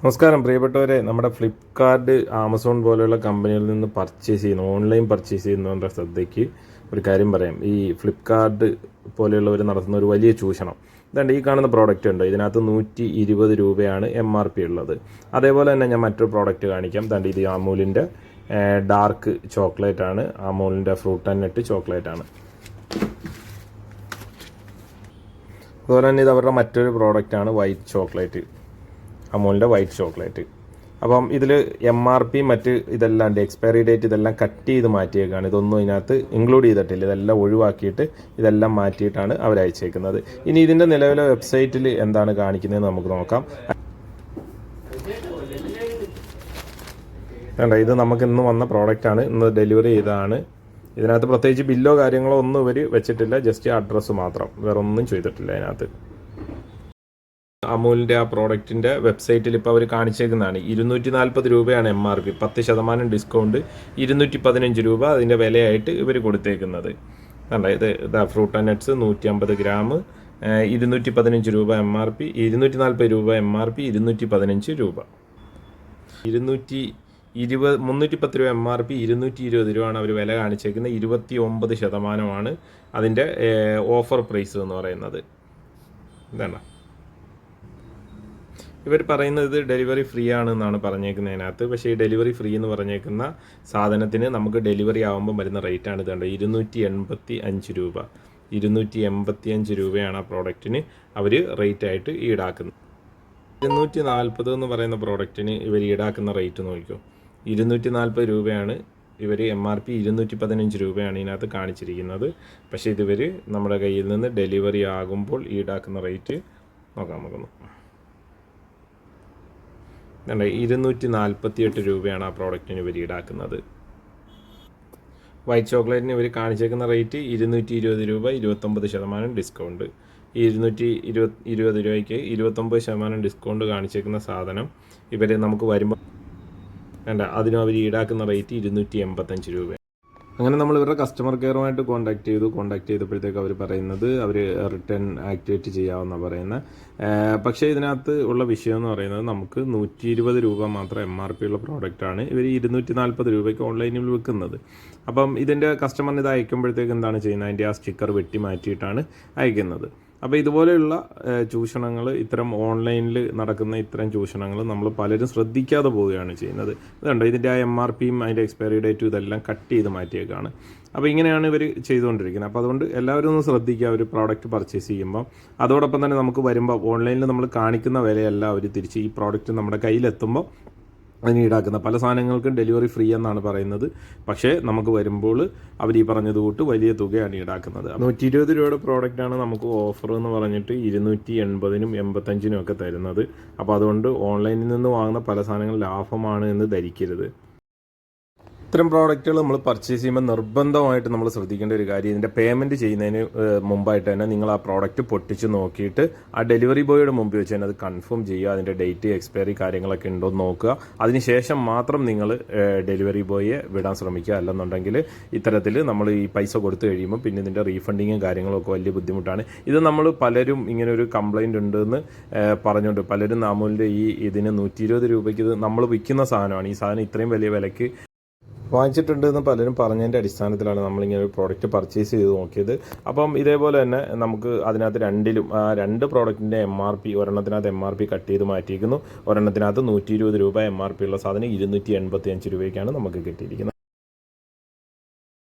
നമസ്കാരം പ്രിയപ്പെട്ടവരെ. നമ്മുടെ ഫ്ലിപ്കാർട്ട് ആമസോൺ പോലെയുള്ള കമ്പനികളിൽ നിന്ന് പർച്ചേസ് ചെയ്യുന്ന ഓൺലൈൻ പർച്ചേസ് ചെയ്യുന്നവരുടെ ശ്രദ്ധയ്ക്ക് ഒരു കാര്യം പറയാം. ഈ ഫ്ലിപ്കാർട്ട് പോലെയുള്ളവർ നടത്തുന്ന ഒരു വലിയ ചൂഷണം. ഇതുണ്ട് ഈ കാണുന്ന പ്രോഡക്റ്റ് ഉണ്ട് ഇതിനകത്ത് നൂറ്റി ഇരുപത് രൂപയാണ് എം ആർ പി ഉള്ളത്. അതേപോലെ തന്നെ ഞാൻ മറ്റൊരു പ്രോഡക്റ്റ് കാണിക്കാം. ദണ്ട് ഇത് അമൂലിന്റെ ഡാർക്ക് ചോക്ലേറ്റ് ആണ്. അമൂലിന്റെ ഫ്രൂട്ട് ആൻഡ് നട്ട് ചോക്ലേറ്റ് ആണ്. അതുപോലെ തന്നെ ഇത് അവരുടെ മറ്റൊരു പ്രോഡക്റ്റാണ് വൈറ്റ് ചോക്ലേറ്റ് അമൂലിന്റെ വൈറ്റ് ചോക്ലേറ്റ് അപ്പം ഇതിൽ എം ആർ പി മറ്റ് ഇതെല്ലാം എക്സ്പയറി ഡേറ്റ് ഇതെല്ലാം കട്ട് ചെയ്ത് മാറ്റിയേക്കാണ്. ഇതൊന്നും ഇതിനകത്ത് ഇൻക്ലൂഡ് ചെയ്തിട്ടില്ല. ഇതെല്ലാം ഒഴിവാക്കിയിട്ട് ഇതെല്ലാം മാറ്റിയിട്ടാണ് അവർ അയച്ചേക്കുന്നത്. ഇനി ഇതിന്റെ നിലവിലെ വെബ്സൈറ്റിൽ എന്താണ് കാണിക്കുന്നത് നമുക്ക് നോക്കാം. വേണ്ട ഇത് നമുക്ക് ഇന്ന് വന്ന പ്രോഡക്റ്റ് ആണ്. ഇന്ന് ഡെലിവറി ചെയ്തതാണ്. ഇതിനകത്ത് പ്രത്യേകിച്ച് ബില്ലോ കാര്യങ്ങളോ ഒന്നും ഇവർ വെച്ചിട്ടില്ല. ജസ്റ്റ് അഡ്രസ്സ് മാത്രം. വേറെ ഒന്നും ചെയ്തിട്ടില്ല അതിനകത്ത് അമൂലിന്റെ ആ പ്രോഡക്റ്റിന്റെ വെബ്സൈറ്റിൽ ഇപ്പോൾ അവർ കാണിച്ചേക്കുന്നതാണ്. ഇരുന്നൂറ്റി നാൽപ്പത് രൂപയാണ് എം ആർ പി പത്ത് ശതമാനം ഡിസ്കൗണ്ട് ഇരുന്നൂറ്റി പതിനഞ്ച് രൂപ അതിന്റെ വിലയായിട്ട് ഇവർ കൊടുത്തേക്കുന്നത്. അല്ല ഇത് ഇതാ ഫ്രൂട്ട് ആൻഡ് നട്ട്സ് നൂറ്റി അമ്പത് ഗ്രാം ഇരുന്നൂറ്റി പതിനഞ്ച് രൂപ എം ആർ പി ഇരുന്നൂറ്റി നാൽപ്പത് രൂപ എം ആർ പി ഇരുന്നൂറ്റി പതിനഞ്ച് രൂപ. ഇരുന്നൂറ്റി ഇരുപത് മുന്നൂറ്റി പത്ത് രൂപ എം ആർ പി ഇരുന്നൂറ്റി ഇരുപത് രൂപയാണ് അവർ വില കാണിച്ചേക്കുന്നത്. ഇരുപത്തി ഒമ്പത് ശതമാനമാണ് അതിന്റെ ഓഫർ പ്രൈസ് എന്ന് പറയുന്നത്. ഇതാണ്. ഇവർ പറയുന്നത് ഇത് ഡെലിവറി ഫ്രീ ആണ് എന്നാണ് പറഞ്ഞേക്കുന്നതിനകത്ത്. പക്ഷേ ഈ ഡെലിവറി ഫ്രീ എന്ന് പറഞ്ഞേക്കുന്ന സാധനത്തിന് നമുക്ക് ഡെലിവറി ആകുമ്പോൾ വരുന്ന റേറ്റ് ആണ് ഇതുണ്ട് ഇരുന്നൂറ്റി എൺപത്തി അഞ്ച് രൂപ. ഇരുന്നൂറ്റി എൺപത്തി അഞ്ച് രൂപയാണ് ആ പ്രോഡക്റ്റിന് അവർ റേറ്റ് ആയിട്ട് ഈടാക്കുന്നത്. ഇരുന്നൂറ്റി നാൽപ്പത് എന്ന് പറയുന്ന പ്രോഡക്റ്റിന് ഇവർ ഈടാക്കുന്ന റേറ്റ് നോക്കിക്കോ. ഇരുന്നൂറ്റി നാൽപ്പത് രൂപയാണ് ഇവർ എം ആർ പി ഇരുന്നൂറ്റി പതിനഞ്ച് രൂപയാണ് ഇതിനകത്ത് കാണിച്ചിരിക്കുന്നത്. പക്ഷേ ഇതിവർ നമ്മുടെ കയ്യിൽ നിന്ന് ഡെലിവറി ആകുമ്പോൾ ഈടാക്കുന്ന റേറ്റ് നോക്കാം നമുക്കൊന്ന് കണ്ട ഇരുന്നൂറ്റി നാൽപ്പത്തി എട്ട് രൂപയാണ് ആ പ്രോഡക്റ്റിന് ഇവർ ഈടാക്കുന്നത്. വൈറ്റ് ചോക്ലേറ്റിന് ഇവർ കാണിച്ചേക്കുന്ന റേറ്റ് ഇരുന്നൂറ്റി ഇരുപത് രൂപ ഇരുപത്തൊമ്പത് ശതമാനം ഡിസ്കൗണ്ട് ഇരുന്നൂറ്റി ഇരുപത് ഇരുപത് രൂപയ്ക്ക് ഇരുപത്തൊമ്പത് ശതമാനം ഡിസ്കൗണ്ട് കാണിച്ചേക്കുന്ന സാധനം ഇവർ നമുക്ക് വരുമ്പോൾ വേണ്ട അതിനും അവർ ഈടാക്കുന്ന റേറ്റ് ഇരുന്നൂറ്റി എൺപത്തഞ്ച് രൂപ അങ്ങനെ നമ്മൾ ഇവരുടെ കസ്റ്റമർ കെയറുമായിട്ട് കോൺടാക്ട് ചെയ്തു. കോൺടാക്ട് ചെയ്തപ്പോഴത്തേക്ക് അവർ പറയുന്നത് അവർ റിട്ടേൺ ആക്ടിവേറ്റ് ചെയ്യാമെന്നാണ് പറയുന്നത്. പക്ഷേ ഇതിനകത്ത് ഉള്ള വിഷയം എന്ന് പറയുന്നത് നമുക്ക് നൂറ്റി ഇരുപത് രൂപ മാത്രം എം ആർ പി ഉള്ള പ്രോഡക്റ്റാണ് ഇവർ ഇരുന്നൂറ്റി നാൽപ്പത് രൂപയ്ക്ക് ഓൺലൈനിൽ വിൽക്കുന്നത്. അപ്പം ഇതിന്റെ കസ്റ്റമറിന് ഇത് അയക്കുമ്പോഴത്തേക്ക് എന്താണ് ചെയ്യുന്നത്? അതിന്റെ ആ സ്റ്റിക്കർ വെട്ടി മാറ്റിയിട്ടാണ് അയക്കുന്നത്. അപ്പോൾ ഇതുപോലെയുള്ള ചൂഷണങ്ങൾ ഇത്തരം ഓൺലൈനിൽ നടക്കുന്ന ഇത്തരം ചൂഷണങ്ങൾ നമ്മൾ പലരും ശ്രദ്ധിക്കാതെ പോവുകയാണ് ചെയ്യുന്നത്. ഇതുണ്ട്? ഇതിന്റെ ആ എം ആർ പിയും അതിന്റെ എക്സ്പയറി ഡേറ്റും ഇതെല്ലാം കട്ട് ചെയ്ത് മാറ്റിയേക്കാണ്. അപ്പോൾ ഇങ്ങനെയാണ് ഇവർ ചെയ്തുകൊണ്ടിരിക്കുന്നത്. അപ്പോൾ അതുകൊണ്ട് എല്ലാവരും ഒന്ന് ശ്രദ്ധിക്കുക ഒരു പ്രോഡക്റ്റ് പർച്ചേസ് ചെയ്യുമ്പോൾ അതോടൊപ്പം തന്നെ നമുക്ക് വരുമ്പോൾ ഓൺലൈനിൽ നമ്മൾ കാണിക്കുന്ന വിലയല്ല അവർ തിരിച്ച് ഈ പ്രോഡക്റ്റ് നമ്മുടെ കയ്യിലെത്തുമ്പോൾ അതിന് ഈടാക്കുന്ന. പല സാധനങ്ങൾക്കും ഡെലിവറി ഫ്രീ എന്നാണ് പറയുന്നത്. പക്ഷേ നമുക്ക് വരുമ്പോൾ അവർ ഈ പറഞ്ഞത് കൂട്ട് വലിയ തുകയാണ് ഈടാക്കുന്നത്. നൂറ്റി ഇരുപത് രൂപയുടെ പ്രോഡക്റ്റാണ് നമുക്ക് ഓഫർ എന്ന് പറഞ്ഞിട്ട് ഇരുന്നൂറ്റി എൺപതിനും എൺപത്തഞ്ചിനും ഒക്കെ തരുന്നത്. അപ്പോൾ അതുകൊണ്ട് ഓൺലൈനിൽ നിന്ന് വാങ്ങുന്ന പല സാധനങ്ങളും ലാഭമാണ് എന്ന് ധരിക്കരുത്. ഇത്തരം പ്രോഡക്റ്റുകൾ നമ്മൾ പർച്ചേസ് ചെയ്യുമ്പോൾ നിർബന്ധമായിട്ട് നമ്മൾ ശ്രദ്ധിക്കേണ്ട ഒരു കാര്യം ഇതിന്റെ പേയ്മെന്റ് ചെയ്യുന്നതിന് മുമ്പായിട്ട് തന്നെ നിങ്ങൾ ആ പ്രോഡക്റ്റ് പൊട്ടിച്ച് നോക്കിയിട്ട് ആ ഡെലിവറി ബോയുടെ മുമ്പിൽ വെച്ച് തന്നെ അത് കൺഫേം ചെയ്യുക അതിന്റെ ഡേറ്റ് എക്സ്പയറി കാര്യങ്ങളൊക്കെ ഉണ്ടോ എന്ന് നോക്കുക. അതിനുശേഷം മാത്രം നിങ്ങൾ ഡെലിവറി ബോയെ വിടാൻ ശ്രമിക്കുക. അല്ലെന്നുണ്ടെങ്കിൽ ഇത്തരത്തിൽ നമ്മൾ ഈ പൈസ കൊടുത്തു കഴിയുമ്പോൾ പിന്നെ ഇതിന്റെ റീഫണ്ടിങ്ങും കാര്യങ്ങളൊക്കെ വലിയ ബുദ്ധിമുട്ടാണ്. ഇത് നമ്മൾ പലരും ഇങ്ങനെ ഒരു കംപ്ലൈന്റ് ഉണ്ടെന്ന് പറഞ്ഞുകൊണ്ട് പലരും നാമൂലിന്റെ ഈ ഇതിന് നൂറ്റി ഇരുപത് രൂപയ്ക്ക് ഇത് നമ്മൾ വിൽക്കുന്ന സാധനമാണ്. ഈ സാധനം ഇത്രയും വലിയ വിലയ്ക്ക് വാങ്ങിച്ചിട്ടുണ്ട് എന്ന് പലരും പറഞ്ഞതിന്റെ അടിസ്ഥാനത്തിലാണ് നമ്മളിങ്ങനെ ഒരു പ്രോഡക്റ്റ് പർച്ചേസ് ചെയ്ത് നോക്കിയത്. അപ്പം ഇതേപോലെ തന്നെ നമുക്ക് അതിനകത്ത് രണ്ടിലും ആ രണ്ട് പ്രോഡക്റ്റിന്റെ എം ആർ പി ഒരെണ്ണത്തിനകത്ത് എം ആർ പി കട്ട് ചെയ്ത് മാറ്റിയിരിക്കുന്നു. ഒരെണ്ണത്തിനകത്ത് നൂറ്റി ഇരുപത് രൂപ എം ആർ പി ഉള്ള സാധനം ഇരുന്നൂറ്റി എൺപത്തി അഞ്ച് രൂപയ്ക്കാണ് നമുക്ക് കിട്ടിയിരിക്കുന്നത്.